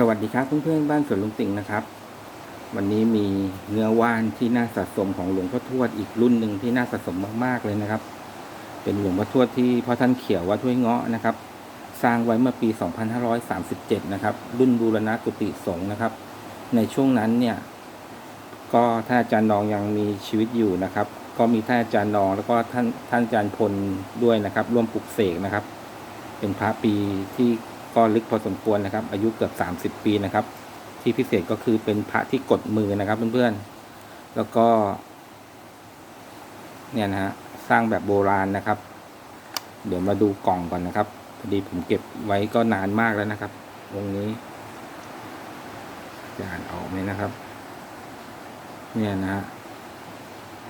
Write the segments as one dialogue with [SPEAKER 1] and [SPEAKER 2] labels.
[SPEAKER 1] สวัสดีครับเพื่อนๆบ้านสวนลุงติ่งนะครับ วันนี้มีเนื้อว่านที่น่าสะสมของหลวงพ่อทวดอีกรุ่นหนึ่งที่น่าสะสมมากๆเลยนะครับ เป็นหลวงพ่อทวดที่พ่อท่านเขียววัดห้วยเงาะนะครับ สร้างไว้เมื่อปี 2537 นะครับ รุ่นบูรณะกุฏิสงฆ์นะครับ ในช่วงนั้นเนี่ย ก็ท่านอาจารย์นองยังมีชีวิตอยู่นะครับ ก็มีท่านอาจารย์นองแล้วก็ท่านท่านอาจารย์พลด้วยนะครับ ร่วมปลุกเสกนะครับ เป็นพระปีที่ ก็ลึกพอสมควรนะครับ อายุเกือบ 30 ปีนะครับ ที่พิเศษก็คือเป็นพระที่กดมือนะครับเพื่อนๆ แล้วก็ เนี่ยนะฮะสร้างแบบโบราณนะครับ เดี๋ยวมาดูกล่องก่อนนะครับพอดีผมเก็บไว้ก็นานมากแล้วนะครับองค์นี้จะอ่านออกไหมนะครับ เนี่ยนะฮะ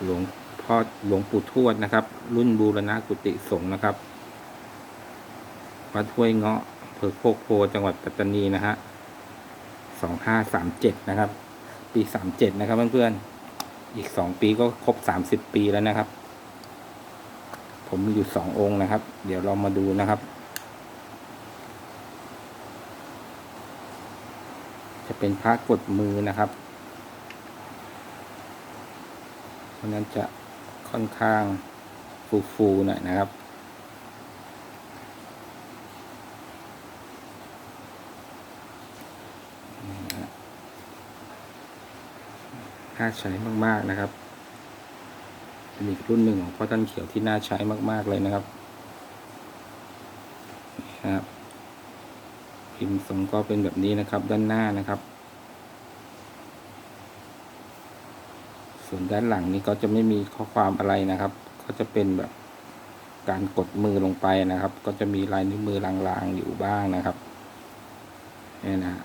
[SPEAKER 1] หลวงพ่อหลวงปู่ทวดนะครับ รุ่นบูรณะกุฏิสงฆ์นะครับวัดห้วยเงาะ ภอโคกโพจังหวัดปัตตานีนะฮะสองห้าสามเจ็ดนะครับ ปีสามเจ็ดนะครับเพื่อนๆ อีกสองปีก็ครบสามสิบปีแล้วนะครับ ผมมีอยู่สององค์นะครับ เดี๋ยวเรามาดูนะครับ จะเป็นพระกดมือนะครับเพราะนั้นจะค่อนข้างฟูๆหน่อยนะครับ น่าใช้มากๆนะครับเป็นอีกรุ่นหนึ่งของพ่อท่านเขียวที่น่าใช้มาก ๆเลยนะครับนะครับพิมพ์ทรงก็เป็นแบบนี้นะครับ ด้านหน้านะครับ ส่วนด้านหลังนี้ก็จะไม่มีข้อความอะไรนะครับ ก็จะเป็นแบบการกดมือลงไปนะครับ ก็จะมีลายนิ้วมือลางๆอยู่บ้างนะครับนี่นะฮะ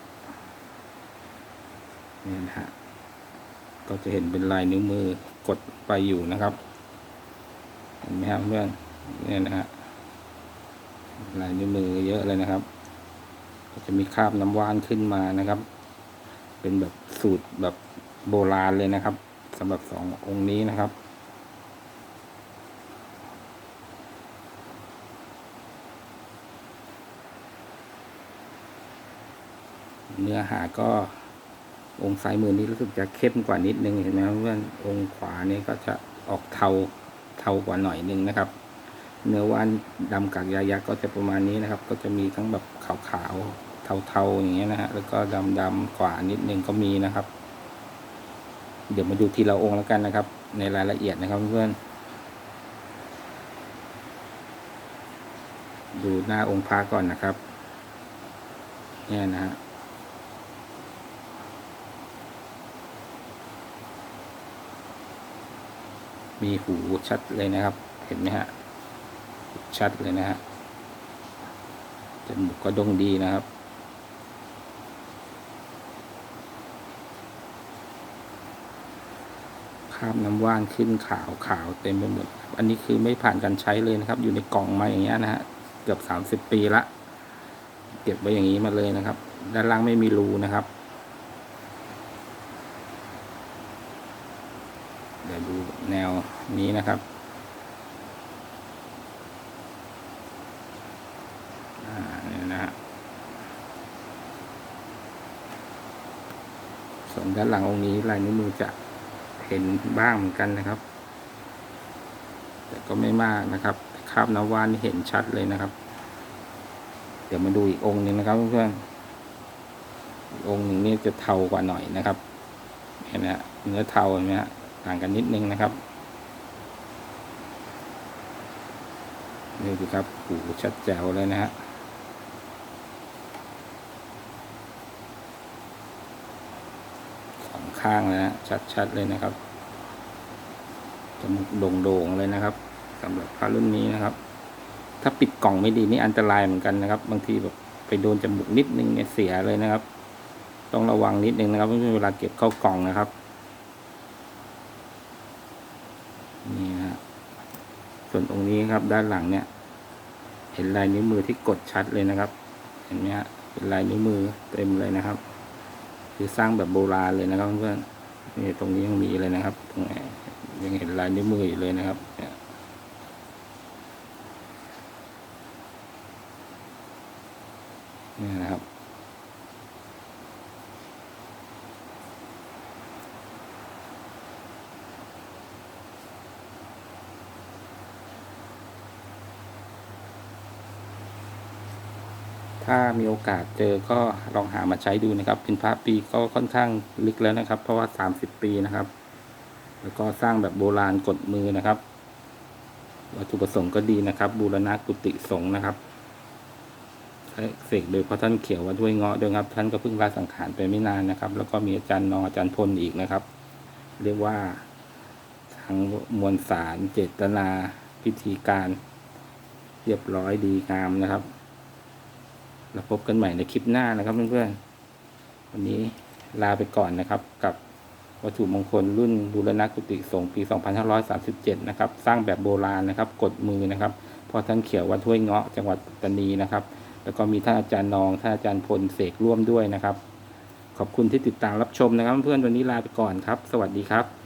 [SPEAKER 1] นี่นะฮะ ก็จะเห็นเป็นลายนิ้วมือกดไปอยู่นะครับเห็นไหมครับเพื่อนเนี่ยนะฮะลายนิ้วมือเยอะเลยนะครับ ก็จะมีคราบน้ำว่านขึ้นมานะครับ เป็นแบบสูตรแบบโบราณเลยนะครับสำหรับสององค์นี้นะครับเนื้อหาก็ องค์ซ้ายมือนี้รู้สึกจะเข้มกว่านิดนึงเห็นไหมครับเพื่อนองค์ขวานี่ก็จะออกเทาเทากว่าหน่อยนึงนะครับ เนื้อว่านดำกากยายักษ์ก็จะประมาณนี้นะครับ ก็จะมีทั้งแบบขาวๆเทาๆอย่างเงี้ยนะฮะแล้วก็ดำๆกว่านิดนึงก็มีนะครับ เดี๋ยวมาดูทีละองค์แล้วกันนะครับ ในรายละเอียดนะครับเพื่อนดูหน้าองค์พระก่อนนะครับ เนี่ยนะฮะ มีหูชัดเลยนะครับ เห็นไหมฮะ ชัดเลยนะฮะ จมูกก็ดงดีนะครับ คราบน้ำว่านขึ้นขาวขาวเต็มไปหมด อันนี้คือไม่ผ่านการใช้เลยนะครับ อยู่ในกล่องมาอย่างเงี้ยนะฮะ เกือบสามสิบปีละ เก็บไว้อย่างนี้มาเลยนะครับ ด้านล่างไม่มีรูนะครับ เดี๋ยวดู แนวนี้นะครับนี่นะฮะส่วนด้านหลังองค์นี้ลายนิ้วมือจะเห็นบ้างเหมือนกันนะครับ แต่ก็ไม่มากนะครับคราบน้ำว่านี่เห็นชัดเลยนะครับ เดี๋ยวมาดูอีกองค์หนึ่งนะครับเพื่อนๆอีกองค์หนึ่งนี่จะเทากว่าหน่อยนะครับ เห็นไหมฮะเนื้อเทาเห็นไหมฮะ ต่างกันนิดนึงนะครับนี่ดูครับหูชัดแจ๋วเลยนะฮะสองข้างเลยนะชัดๆเลยนะครับจมูกโด่งๆเลยนะครับสำหรับพระรุ่นนี้นะครับ ถ้าปิดกล่องไม่ดีนี่อันตรายเหมือนกันนะครับ บางทีแบบไปโดนจมูกนิดนึงเนี่ยเสียเลยนะครับ ต้องระวังนิดนึงนะครับเวลาเก็บเข้ากล่องนะครับ นี่นะฮะ ส่วนตรงนี้ครับด้านหลังเนี่ย เห็นลายนิ้วมือที่กดชัดเลยนะครับ เห็นไหมฮะเป็นลายนิ้วมือเต็มเลยนะครับ คือสร้างแบบโบราณเลยนะครับเพื่อนนี่ตรงนี้ยังมีเลยนะครับตรงไหนยังเห็นลายนิ้วมืออยู่เลยนะครับนี่นะครับ ถ้ามีโอกาสเจอก็ลองหามาใช้ดูนะครับ เป็นพระปีก็ค่อนข้างลึกแล้วนะครับ เพราะว่าสามสิบปีนะครับ แล้วก็สร้างแบบโบราณกดมือนะครับ วัตถุประสงค์ก็ดีนะครับ บูรณะกุฏิสงฆ์นะครับเสกโดยพระท่านเขียววัดห้วยเงาะด้วยครับ ท่านก็เพิ่งลาสังขารไปไม่นานนะครับ แล้วก็มีอาจารย์นออาจารย์พลอีกนะครับ เรียกว่าทั้งมวลสารเจตนาพิธีการ เรียบร้อยดีงามนะครับ แล้วพบกันใหม่ในคลิปหน้านะครับเพื่อนๆวันนี้ลาไปก่อนนะครับ กับวัตถุมงคลรุ่นบูรณะกุฏิสงฆ์ปี 2537 นะครับ สร้างแบบโบราณนะครับ กดมือนะครับพอท่านเขียววัดห้วยเงาะจังหวัดปัตตานีนะครับ แล้วก็มีท่านอาจารย์นองท่านอาจารย์พลเสกร่วมด้วยนะครับ ขอบคุณที่ติดตามรับชมนะครับ เพื่อนๆวันนี้ลาไปก่อนครับ สวัสดีครับ